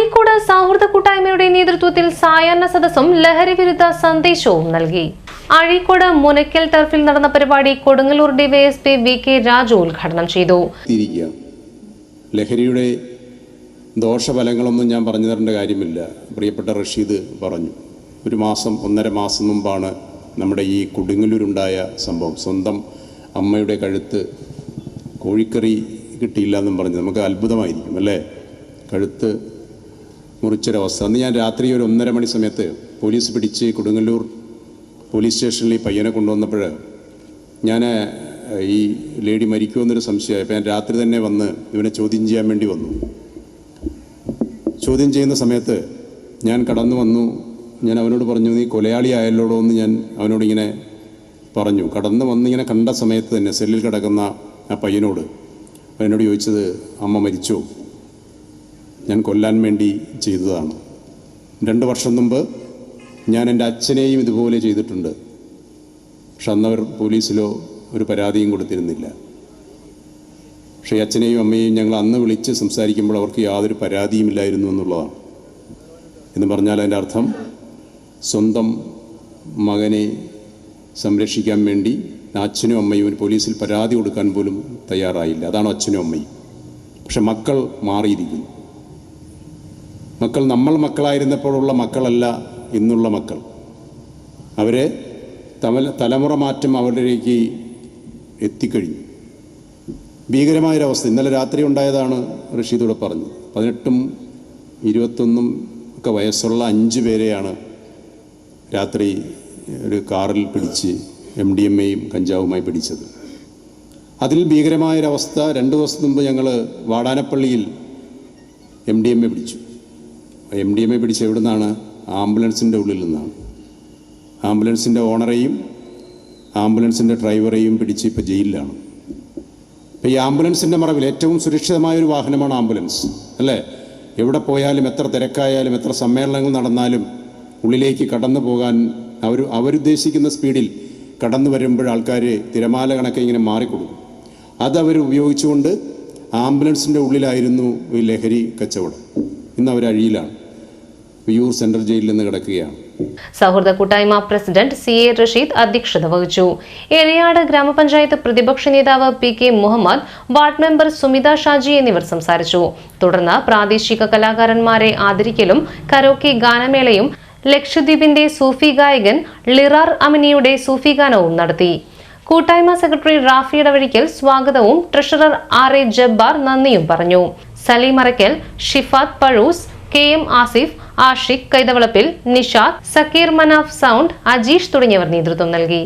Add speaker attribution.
Speaker 1: അഴീക്കോട് സൗഹൃദ കൂട്ടായ്മയുടെ നേതൃത്വത്തിൽ സായാഹ്ന സദസ്സും ലഹരി വിരുദ്ധ സന്ദേശവും നൽകി. അഴീക്കോട് മുനക്കൽ ടർഫിൽ നടന്ന പരിപാടി Kodungallur DYSP V K Raju ഉദ്ഘാടനം ചെയ്തു.
Speaker 2: ലഹരിയുടെ ദോഷഫലങ്ങളൊന്നും ഞാൻ പറഞ്ഞു തരേണ്ട കാര്യമില്ല. പ്രിയപ്പെട്ട റഷീദ് പറഞ്ഞു. ഒരു മാസം ഒന്നര മാസം മുമ്പാണ് നമ്മുടെ ഈ കൊടുങ്ങല്ലൂരുണ്ടായ സംഭവം. സ്വന്തം അമ്മയുടെ കഴുത്ത് കോഴിക്കറി കിട്ടിയില്ല എന്നും പറഞ്ഞു നമുക്ക് അത്ഭുതമായിരിക്കും അല്ലേ? കഴുത്ത് മുറിച്ചൊരവസ്ഥ. അന്ന് ഞാൻ രാത്രി ഒരു ഒന്നര മണി സമയത്ത് പോലീസ് പിടിച്ച് കൊടുങ്ങല്ലൂർ പോലീസ് സ്റ്റേഷനിൽ ഈ പയ്യനെ കൊണ്ടുവന്നപ്പോൾ ഞാൻ ഈ ലേഡി മരിക്കുമെന്നൊരു സംശയമായി അപ്പോൾ ഞാൻ രാത്രി തന്നെ വന്ന് ഇവനെ ചോദ്യം ചെയ്യാൻ വേണ്ടി വന്നു. ചോദ്യം ചെയ്യുന്ന സമയത്ത് ഞാൻ കടന്നു വന്നു. ഞാൻ അവനോട് പറഞ്ഞു നീ കൊലയാളി ആയല്ലോടോ എന്ന് ഞാൻ അവനോടിങ്ങനെ പറഞ്ഞു. കടന്നു വന്നിങ്ങനെ കണ്ട സമയത്ത് തന്നെ സെല്ലിൽ കിടക്കുന്ന ആ പയ്യനോട് അവനോട് ചോദിച്ചത് അമ്മ മരിച്ചോ? ഞാൻ കൊല്ലാൻ വേണ്ടി ചെയ്തതാണ്. രണ്ട് വർഷം മുമ്പ് ഞാൻ എന്റെ അച്ഛനെയും ഇതുപോലെ ചെയ്തിട്ടുണ്ട്. പക്ഷെ അന്നവർ പോലീസിലോ ഒരു പരാതിയും കൊടുത്തിരുന്നില്ല. പക്ഷേ അച്ഛനെയും അമ്മയെയും ഞങ്ങൾ അന്ന് വിളിച്ച് സംസാരിക്കുമ്പോൾ അവർക്ക് യാതൊരു പരാതിയും ഇല്ലായിരുന്നു എന്നുള്ളതാണ്. എന്ന് പറഞ്ഞാൽ അതിന്റെ അർത്ഥം സ്വന്തം മകനെ സംരക്ഷിക്കാൻ വേണ്ടി അച്ഛനും അമ്മയും ഒരു പോലീസിൽ പരാതി കൊടുക്കാൻ പോലും തയ്യാറായില്ല. അതാണ് അച്ഛനും അമ്മയും. പക്ഷെ മക്കൾ മാറിയിരിക്കുന്നു. മക്കൾ നമ്മൾ മക്കളായിരുന്നപ്പോഴുള്ള മക്കളല്ല ഇന്നുള്ള മക്കൾ. അവരെ തമല തലമുറ മാറ്റം അവരിലേക്ക് എത്തിക്കഴിഞ്ഞു. ഭീകരമായൊരവസ്ഥ. ഇന്നലെ രാത്രി ഉണ്ടായതാണ് റഷീദൂടെ പറഞ്ഞത് പതിനെട്ടും ഇരുപത്തൊന്നും ഒക്കെ വയസ്സുള്ള അഞ്ച് പേരെയാണ് രാത്രി ഒരു കാറിൽ പിടിച്ച് എം ഡി എം എയും കഞ്ചാവുമായി പിടിച്ചത്. അതിൽ ഭീകരമായൊരവസ്ഥ രണ്ട് ദിവസം മുമ്പ് ഞങ്ങൾ വാടാനപ്പള്ളിയിൽ എം ഡി എം എ പിടിച്ചു. എം ഡി എം എ പിടിച്ച എവിടെ നിന്നാണ് ആംബുലൻസിന്റെ ഉള്ളിൽ നിന്നാണ്. ആംബുലൻസിന്റെ ഓണറേയും ആംബുലൻസിന്റെ ഡ്രൈവറേയും പിടിച്ച് ഇപ്പോൾ ജയിലിലാണ്. ഇപ്പോൾ ഈ ആംബുലൻസിന്റെ മറവിൽ ഏറ്റവും സുരക്ഷിതമായ ഒരു വാഹനമാണ് ആംബുലൻസ് അല്ലേ? എവിടെ പോയാലും എത്ര തിരക്കായാലും എത്ര സമ്മേളനങ്ങൾ നടന്നാലും ഉള്ളിലേക്ക് കടന്നു പോകാൻ അവർ അവരുദ്ദേശിക്കുന്ന സ്പീഡിൽ കടന്നു വരുമ്പോൾ ആൾക്കാർ തിരമാല കണക്കെ ഇങ്ങനെ മാറിക്കൊടുക്കും. അതവർ ഉപയോഗിച്ചുകൊണ്ട് ആംബുലൻസിന്റെ ഉള്ളിലായിരുന്നു ഈ ലഹരി കച്ചവടം. ഇന്ന് അവർ അഴിയിലാണ് വിയൂർ സെൻട്രൽ ജയിലിൽ നിന്ന് കിടക്കുകയാണ്.
Speaker 1: സൗഹൃദ കൂട്ടായ്മ പ്രസിഡന്റ് സി എ റഷീദ് അധ്യക്ഷത വഹിച്ചു. എരിയാട് ഗ്രാമപഞ്ചായത്ത് പ്രതിപക്ഷ നേതാവ് P K Muhammad ward member Sumitha Shaji എന്നിവർ സംസാരിച്ചു. തുടർന്ന് പ്രാദേശിക കലാകാരന്മാരെ ആദരിക്കലും കരോക്കെ ഗാനമേളയും ലക്ഷദ്വീപിന്റെ സൂഫി ഗായകൻ ലിറാർ അമിനിയുടെ സൂഫി ഗാനവും നടത്തി. കൂട്ടായ്മ സെക്രട്ടറി റാഫി ഇടവഴിക്കൽ സ്വാഗതവും ട്രഷറർ ആർ എ ജബ്ബാർ നന്ദിയും പറഞ്ഞു. Saleem Arakkal Shifath Pazhoos K M Asif Ashiq Kaithavalappil Nishad Sakkeer Manaf sound Ajeesh തുടങ്ങിയവർ നേതൃത്വം നൽകി.